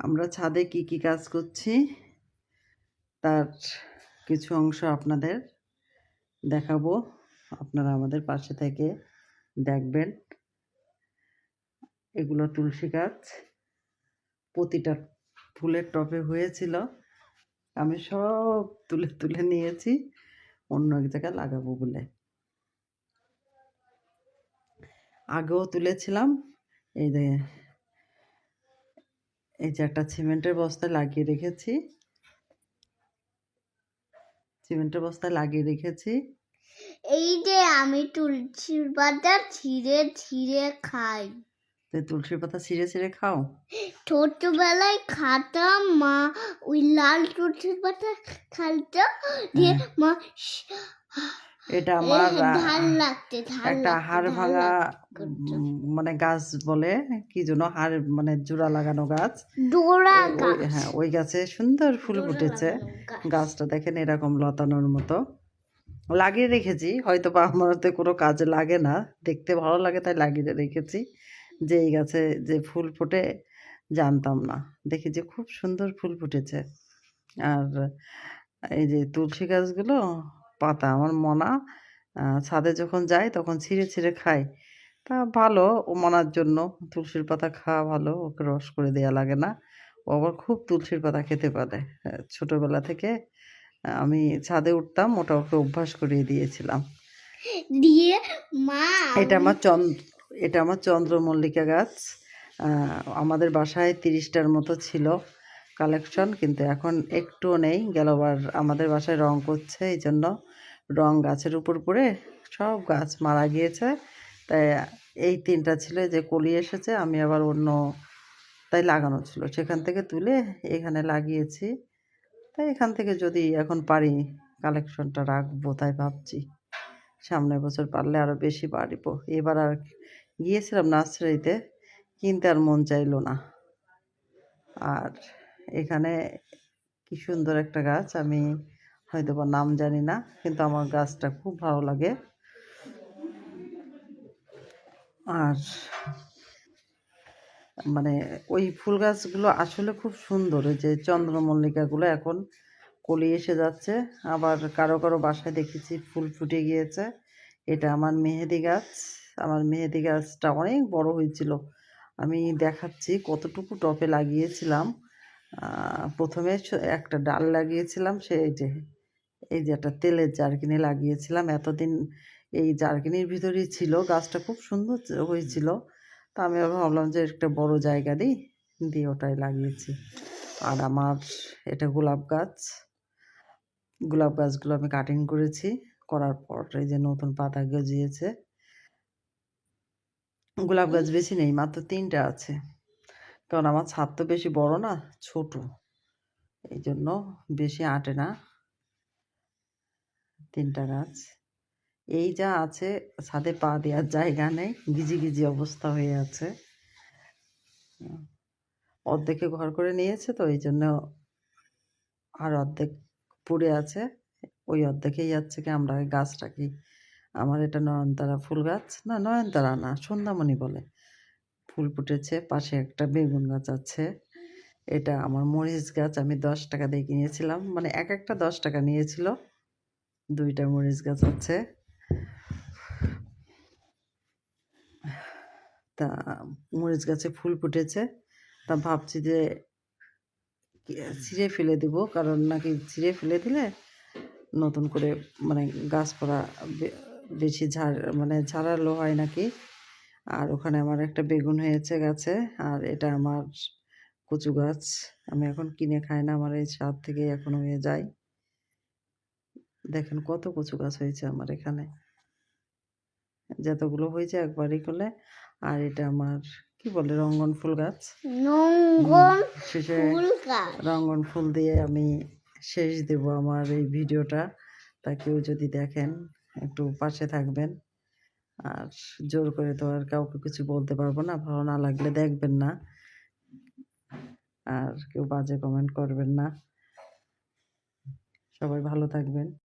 আমরা ছাদে কি কি কাজ করছি, তার কিছু অংশ আপনাদের দেখাবো। আপনারা আমাদের পাশে থেকে দেখবেন। এগুলো তুলসী গাছ। প্রতিটা ফুলের টবে হয়েছিল। আমি সব তুলে তুলে নিয়েছি। অন্য এক জায়গায় লাগাবো বলে। আগেও তুলেছিলাম। এই এই যে একটা সিমেন্টের বস্তা লাগিয়ে রেখেছি। সিমেন্টের বস্তা লাগিয়ে রেখেছি। এই যে আমি তুলসীর পাতা ছিঁড়ে ছিঁড়ে খাই। তো তুলসীর পাতা ছিঁড়ে ছিঁড়ে খাও? ছোটবেলায় খাতাম মা ওই লাল তুলসীর পাতা খাইতো। দিয়ে মা শ- এটা আমার একটা হাড় ভাঙা মানে গাছ বলে কি যেন হাড় মানে জোড়া লাগানো গাছ। হ্যাঁ ওই গাছে সুন্দর ফুল ফুটেছে। গাছটা দেখেন এরকম লতানোর মতো। লাগিয়ে রেখেছি হয়তো বা আমার কোনো কাজে লাগে না। দেখতে ভালো লাগে তাই লাগিয়ে রেখেছি। যে এই গাছে যে ফুল ফোটে জানতাম না। দেখি যে খুব সুন্দর ফুল ফুটেছে। আর এই যে তুলসী গাছগুলো পাতা। আমার মনা ছাদে যখন যাই তখন ছিঁড়ে ছিঁড়ে খাই। তা ভালো ও মনার জন্য। তুলসীর পাতা খাওয়া ভালো ওকে রস করে দেওয়া লাগে না। ও আবার খুব তুলসীর পাতা খেতে পারে। ছোটবেলা থেকে আমি ছাদে উঠতাম ওটা ওকে অভ্যাস করিয়ে দিয়েছিলাম। দিয়ে মা এটা আমার চন্দ্র এটা আমার চন্দ্রমল্লিকা গাছ। আমাদের বাসায় তিরিশটার মতো ছিল। কালেকশন কিন্তু এখন একটুও নেই। গেলবার আমাদের বাসায় রং করছে, এই জন্য রং গাছের উপর পড়ে সব গাছ মারা গিয়েছে। তাই এই তিনটা ছিল যে কলি এসেছে, আমি আবার অন্য তাই লাগানো ছিল। সেখান থেকে তুলে এখানে লাগিয়েছি। তাই এখান থেকে যদি এখন পারি কালেকশনটা রাখব তাই ভাবছি। সামনের বছর পারলে আরও বেশি বাড়িব। এবার আর গিয়েছিলাম নার্সারিতে, কিনতে আর মন চাইলো না। আর এখানে কি সুন্দর একটা গাছ, আমি হয়তো বা নাম জানি না, কিন্তু আমার গাছটা খুব ভালো লাগে। আর মানে ওই ফুল গাছগুলো আসলে খুব সুন্দর, ওই যে চন্দ্রমল্লিকাগুলো এখন কলি এসে যাচ্ছে। আবার কারও কারও বাসায় দেখেছি ফুল ফুটে গিয়েছে। এটা আমার মেহেদি গাছ। আমার মেহেদি গাছটা অনেক বড় হয়েছিল। আমি দেখাচ্ছি কতটুকু টপে লাগিয়েছিলাম। প্রথমে একটা ডাল লাগিয়েছিলাম, সে এই যে এই যে একটা তেলের জারকিনি লাগিয়েছিলাম। এতদিন এই জারকিনির ভিতরেই ছিল, গাছটা খুব সুন্দর হয়েছিল। তা আমি ভাবলাম যে একটা বড় জায়গা দিই, দিয়ে ওটাই লাগিয়েছি। আর আমার এটা গোলাপ গাছ, গোলাপ গাছগুলো আমি কাটিং করেছি, করার পর এই যে নতুন পাতা গজিয়েছে। গোলাপ গাছ বেশি নেই, মাত্র তিনটা আছে। কারণ আমার ছাদ তো বেশি বড় না, ছোট। এই জন্য বেশি আটে না। তিনটা গাছ। এই যা আছে, ছাদে পা দেওয়ার জায়গা নেই, গিজি গিজি অবস্থা হয়ে আছে। অর্ধেকে ঘর করে নিয়েছে তো, এই জন্য আর অর্ধেক পড়ে আছে। ওই অর্ধেকেই যাচ্ছে কি আমরা ওই গাছটাকে আমার এটা নয়নতারা ফুল গাছ? না, নয়নতারা না, সন্ধ্যামণি বলে। ফুল ফুটেছে, পাশে একটা বেগুন গাছ আছে। এটা আমার মরিচ গাছ, আমি দশ টাকা দিয়ে কিনেছিলাম। মানে এক একটা দশ টাকা নিয়েছিল। দুইটা মরিচ গাছ আছে। তা মরিচ গাছে ফুল ফুটেছে। তা ভাবছি যে ছিঁড়ে ফেলে দিব, কারণ নাকি ছিঁড়ে ফেলে দিলে নতুন করে মানে গাছপালা বেশি ঝাড় মানে ঝাড়ালো হয় নাকি। আর ওখানে আমার একটা বেগুন হয়েছে গাছে আর এটা আমার কচু গাছ। আমি এখন কিনে খাই না আমার এই ছাদ থেকে এখন হয়ে যায়। দেখেন কত কচু গাছ হয়েছে আমার এখানে। যতগুলো হয়েছে একবারই করলে আর এটা আমার কি বলে রঙ্গন ফুল গাছ? শেষে ফুল গাছ। রঙ্গন ফুল দিয়ে আমি শেষ দেব আমার এই ভিডিওটা। তা কেউ যদি দেখেন একটু পাশে থাকবেন। আর জোর করে তো আর কাউকে কিছু বলতে পারব না, ভালো না লাগলে দেখবেন না। আর কেউ বাজে কমেন্ট করবেন না। সবাই ভালো থাকবেন।